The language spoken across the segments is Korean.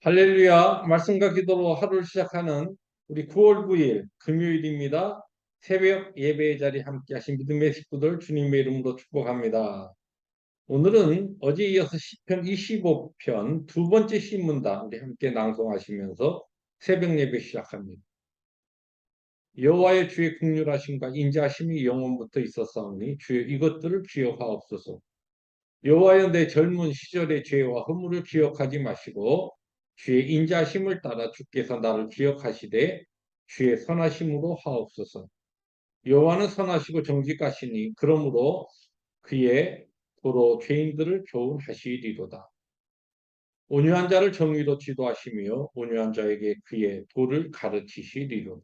할렐루야. 말씀과 기도로 하루를 시작하는 우리 9월 9일 금요일입니다. 새벽 예배의 자리 함께 하신 믿음의 식구들 주님의 이름으로 축복합니다. 오늘은 어제 이어서 시편 25편 두 번째 신문단 우리 함께 낭송하시면서 새벽 예배 시작합니다. 여호와의 주의 국률하심과 인자하심이 영원부터 있었사오니 주여 이것들을 기억하옵소서. 여호와여 내 젊은 시절의 죄와 허물을 기억하지 마시고 주의 인자심을 따라 주께서 나를 기억하시되 주의 선하심으로 하옵소서. 여호와는 선하시고 정직하시니 그러므로 그의 도로 죄인들을 교훈하시리로다. 온유한 자를 정의로 지도하시며 온유한 자에게 그의 도를 가르치시리로다.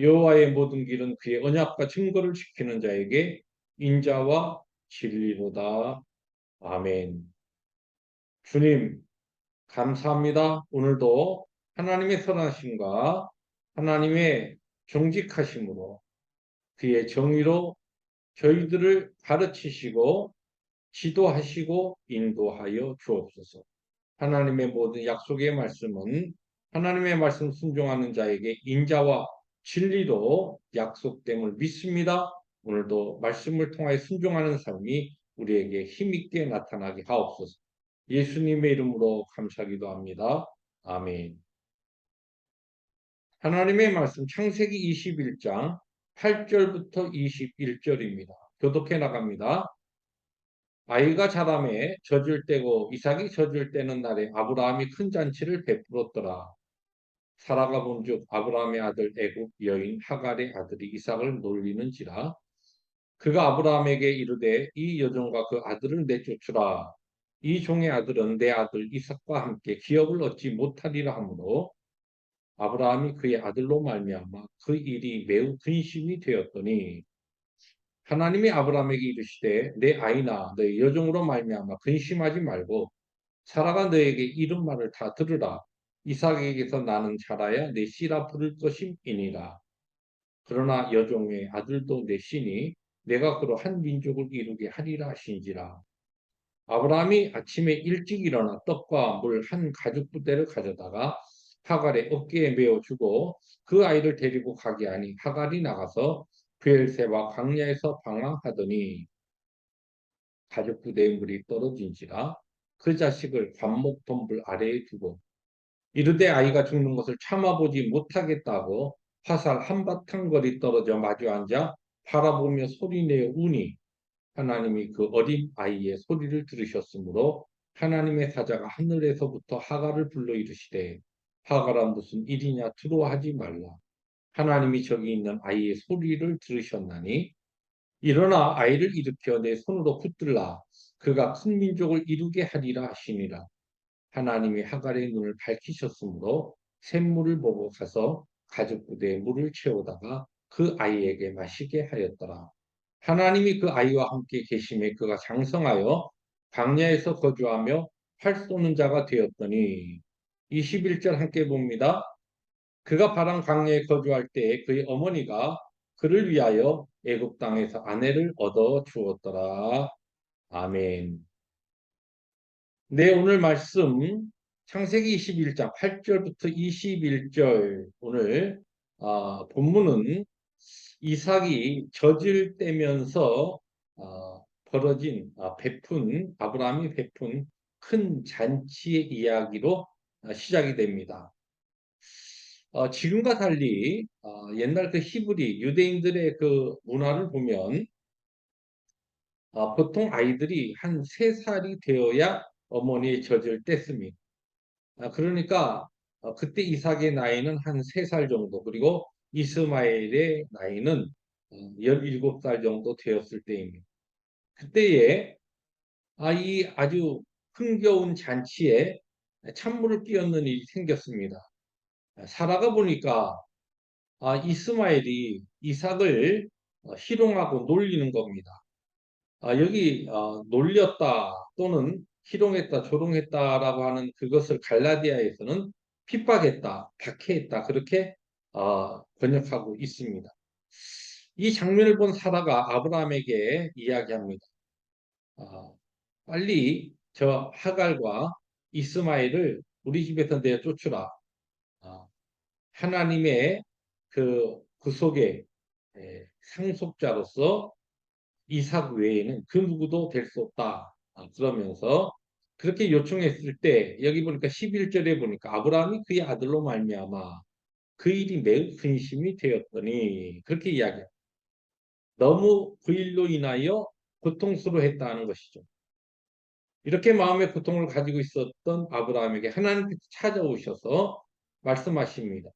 여호와의 모든 길은 그의 언약과 증거를 지키는 자에게 인자와 진리로다. 아멘. 주님, 감사합니다. 오늘도 하나님의 선하심과 하나님의 정직하심으로 그의 정의로 저희들을 가르치시고 지도하시고 인도하여 주옵소서. 하나님의 모든 약속의 말씀은 하나님의 말씀 순종하는 자에게 인자와 진리로 약속됨을 믿습니다. 오늘도 말씀을 통하여 순종하는 삶이 우리에게 힘있게 나타나게 하옵소서. 예수님의 이름으로 감사기도 합니다. 아멘. 하나님의 말씀 창세기 21장 8절부터 21절입니다. 교독해 나갑니다. 아이가 자라매 젖을 때고 이삭이 젖을 때는 날에 아브라함이 큰 잔치를 베풀었더라. 사라가 본즉 아브라함의 아들 애굽 여인 하갈의 아들이 이삭을 놀리는지라 그가 아브라함에게 이르되 이 여종과 그 아들을 내쫓으라. 이 종의 아들은 내 아들 이삭과 함께 기업을 얻지 못하리라 하므로 아브라함이 그의 아들로 말미암아 그 일이 매우 근심이 되었더니 하나님이 아브라함에게 이르시되 내 아이나 너의 여종으로 말미암아 근심하지 말고 사라가 너에게 이른 말을 다 들으라 이삭에게서 나는 자라야 내 씨라 부를 것임이니라 그러나 여종의 아들도 내 씨니 내가 그로 한 민족을 이루게 하리라 하신지라. 아브라함이 아침에 일찍 일어나 떡과 물 한 가죽 부대를 가져다가 하갈의 어깨에 메어 주고 그 아이를 데리고 가게 하니 하갈이 나가서 부엘세바 광야에서 방황하더니 가죽 부대의 물이 떨어진지라 그 자식을 관목 덤불 아래에 두고 이르되 아이가 죽는 것을 참아보지 못하겠다고 화살 한바탕 거리 떨어져 마주 앉아 바라보며 소리내어 우니 하나님이 그 어린 아이의 소리를 들으셨으므로 하나님의 사자가 하늘에서부터 하갈을 불러 이르시되 하갈아 무슨 일이냐 두려워하지 말라. 하나님이 저기 있는 아이의 소리를 들으셨나니 일어나 아이를 일으켜 내 손으로 붙들라. 그가 큰 민족을 이루게 하리라 하시니라. 하나님이 하갈의 눈을 밝히셨으므로 샘물을 보고 가서 가죽 부대에 물을 채우다가 그 아이에게 마시게 하였더라. 하나님이 그 아이와 함께 계심에 그가 장성하여 광야에서 거주하며 활 쏘는 자가 되었더니 21절 함께 봅니다. 그가 바람 광야에 거주할 때 그의 어머니가 그를 위하여 애굽 땅에서 아내를 얻어 주었더라. 아멘. 네, 오늘 말씀 창세기 21장 8절부터 21절 오늘 아, 본문은 이삭이 젖을 떼면서 어, 벌어진 아, 베푼 아브라함이 베푼 큰 잔치의 이야기로 아, 시작이 됩니다. 어, 지금과 달리 어, 옛날 그 히브리 유대인들의 그 문화를 보면 어, 보통 아이들이 한 세 살이 되어야 어머니의 젖을 뗐습니다. 아, 그러니까 어, 그때 이삭의 나이는 한 세 살 정도 그리고 이스마엘의 나이는 17살 어, 정도 되었을 때입니다. 그때에 아, 이 아주 흥겨운 잔치에 찬물을 끼얹는 일이 생겼습니다. 살아가 보니까 아, 이스마엘이 이삭을 어, 희롱하고 놀리는 겁니다. 아, 여기 어, 놀렸다 또는 희롱했다, 조롱했다라고 하는 그것을 갈라디아에서는 핍박했다, 박해했다 그렇게 어, 번역하고 있습니다. 이 장면을 본 사라가 아브라함에게 이야기합니다. 어, 빨리 저 하갈과 이스마엘을 우리 집에서 내어 쫓으라. 아, 하나님의 그, 그 속에 에, 상속자로서 이삭 외에는 그 누구도 될 수 없다. 아, 그러면서 그렇게 요청했을 때 여기 보니까 11절에 보니까 아브라함이 그의 아들로 말미암아 그 일이 매우 근심이 되었더니 그렇게 이야기해요. 너무 그 일로 인하여 고통스러워했다는 것이죠. 이렇게 마음의 고통을 가지고 있었던 아브라함에게 하나님께서 찾아오셔서 말씀하십니다.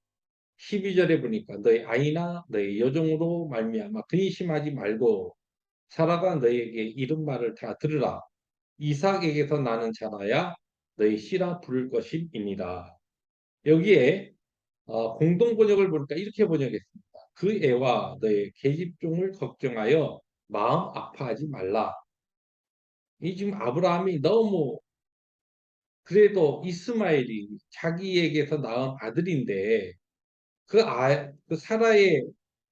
12절에 보니까 너의 아이나 너의 여종으로 말미암아 근심하지 말고 사라가 너에게 이런 말을 다 들으라. 이삭에게서 나는 자라야 너희 씨라 부를 것이니라. 여기에 어, 공동 번역을 보니까 이렇게 번역했습니다. 그 애와 너의 계집종을 걱정하여 마음 아파하지 말라. 이 지금 아브라함이 너무 그래도 이스마엘이 자기에게서 낳은 아들인데 그 아, 그 사라의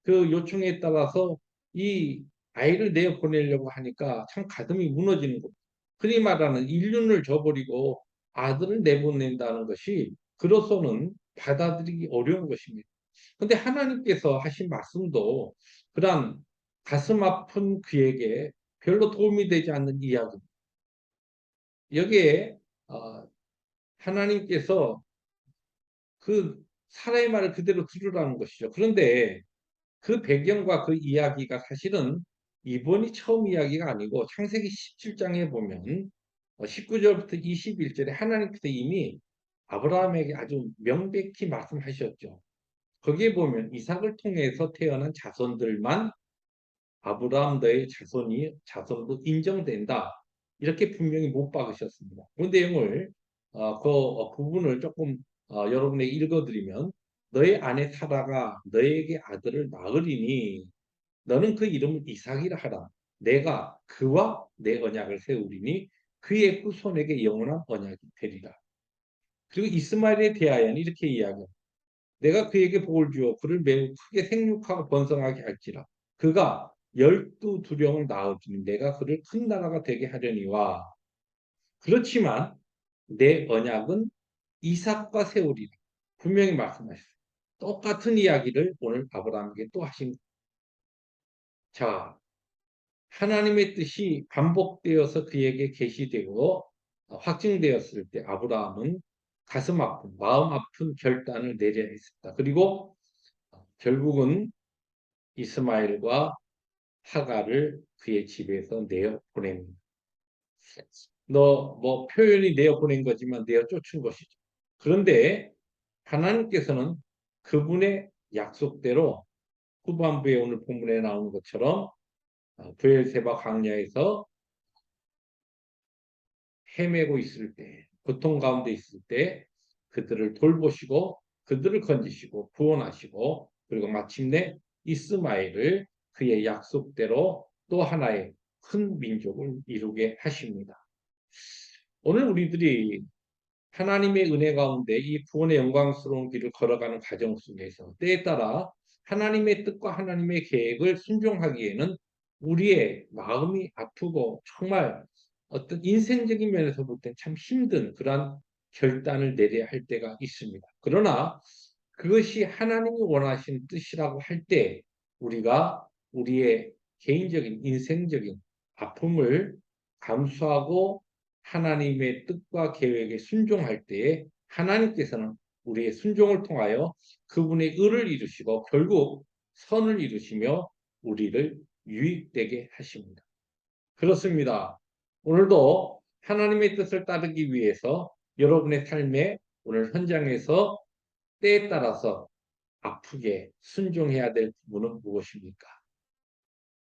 그 요청에 따라서 이 아이를 내어 보내려고 하니까 참 가슴이 무너지는 겁니다. 흔히 말하는 인륜을 저버리고 아들을 내보낸다는 것이 그로서는 받아들이기 어려운 것입니다. 근데 하나님께서 하신 말씀도 그러한 가슴 아픈 그에게 별로 도움이 되지 않는 이야기입니다. 여기에 어, 하나님께서 그 사라의 말을 그대로 들으라는 것이죠. 그런데 그 배경과 그 이야기가 사실은 이번이 처음 이야기가 아니고 창세기 17장에 보면 19절부터 어, 21절에 하나님께서 이미 아브라함에게 아주 명백히 말씀하셨죠. 거기에 보면 이삭을 통해서 태어난 자손들만 아브라함 너의 자손이 자손도 인정된다. 이렇게 분명히 못 박으셨습니다. 그 내용을 어, 그 어, 부분을 조금 어, 여러분에게 읽어드리면 너의 아내 사라가 너에게 아들을 낳으리니 너는 그 이름을 이삭이라 하라. 내가 그와 내 언약을 세우리니 그의 후손에게 영원한 언약이 되리라. 그리고 이스마엘에 대하여는 이렇게 이야기합니다. 내가 그에게 복을 주어 그를 매우 크게 생육하고 번성하게 할지라. 그가 열두 두령을 낳으니 내가 그를 큰 나라가 되게 하려니와 그렇지만 내 언약은 이삭과 세우리라. 분명히 말씀하셨어요. 똑같은 이야기를 오늘 아브라함에게 또 하신 자, 하나님의 뜻이 반복되어서 그에게 계시되고 확증되었을 때 아브라함은 가슴 아픈, 마음 아픈 결단을 내려야 했습니다. 그리고 결국은 이스마엘과 하가를 그의 집에서 내어 보냅니다. 너 뭐 표현이 내어 보낸 거지만 내어 쫓은 것이죠. 그런데 하나님께서는 그분의 약속대로 후반부에 오늘 본문에 나오는 것처럼 부엘세바 강야에서 헤매고 있을 때, 고통 가운데 있을 때 그들을 돌보시고 그들을 건지시고 구원하시고 그리고 마침내 이스마엘을 그의 약속대로 또 하나의 큰 민족을 이루게 하십니다. 오늘 우리들이 하나님의 은혜 가운데 이 구원의 영광스러운 길을 걸어가는 과정 속에서 때에 따라 하나님의 뜻과 하나님의 계획을 순종하기에는 우리의 마음이 아프고 정말 어떤 인생적인 면에서 볼때참 힘든 그러한 결단을 내려야 할 때가 있습니다. 그러나 그것이 하나님이 원하시는 뜻이라고 할 때 우리가 우리의 개인적인 인생적인 아픔을 감수하고 하나님의 뜻과 계획에 순종할 때에 하나님께서는 우리의 순종을 통하여 그분의 의를 이루시고 결국 선을 이루시며 우리를 유익되게 하십니다. 그렇습니다. 오늘도 하나님의 뜻을 따르기 위해서 여러분의 삶에 오늘 현장에서 때에 따라서 아프게 순종해야 될 부분은 무엇입니까?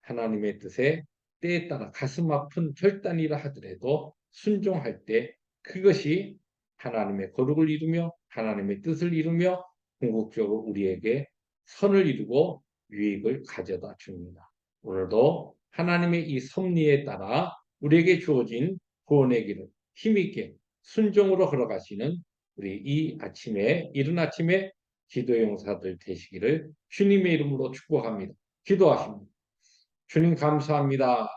하나님의 뜻에 때에 따라 가슴 아픈 결단이라 하더라도 순종할 때 그것이 하나님의 거룩을 이루며 하나님의 뜻을 이루며 궁극적으로 우리에게 선을 이루고 유익을 가져다 줍니다. 오늘도 하나님의 이 섭리에 따라 우리에게 주어진 구원의 길을 힘있게 순종으로 걸어가시는 우리 이 아침에 이른 아침에 기도 용사들 되시기를 주님의 이름으로 축복합니다. 기도하십니다. 주님 감사합니다.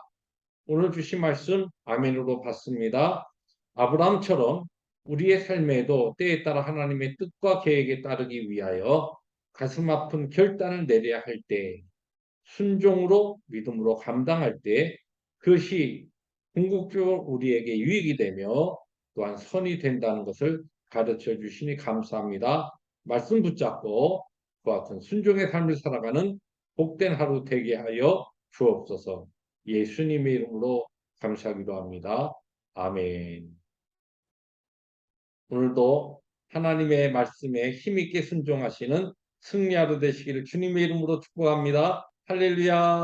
오늘 주신 말씀 아멘으로 받습니다. 아브라함처럼 우리의 삶에도 때에 따라 하나님의 뜻과 계획에 따르기 위하여 가슴 아픈 결단을 내려야 할 때, 순종으로 믿음으로 감당할 때 그것이 궁극적으로 우리에게 유익이 되며 또한 선이 된다는 것을 가르쳐 주시니 감사합니다. 말씀 붙잡고 그와 같은 순종의 삶을 살아가는 복된 하루 되게 하여 주옵소서. 예수님의 이름으로 감사하기도 합니다. 아멘. 오늘도 하나님의 말씀에 힘있게 순종하시는 승리하루 되시기를 주님의 이름으로 축복합니다. 할렐루야.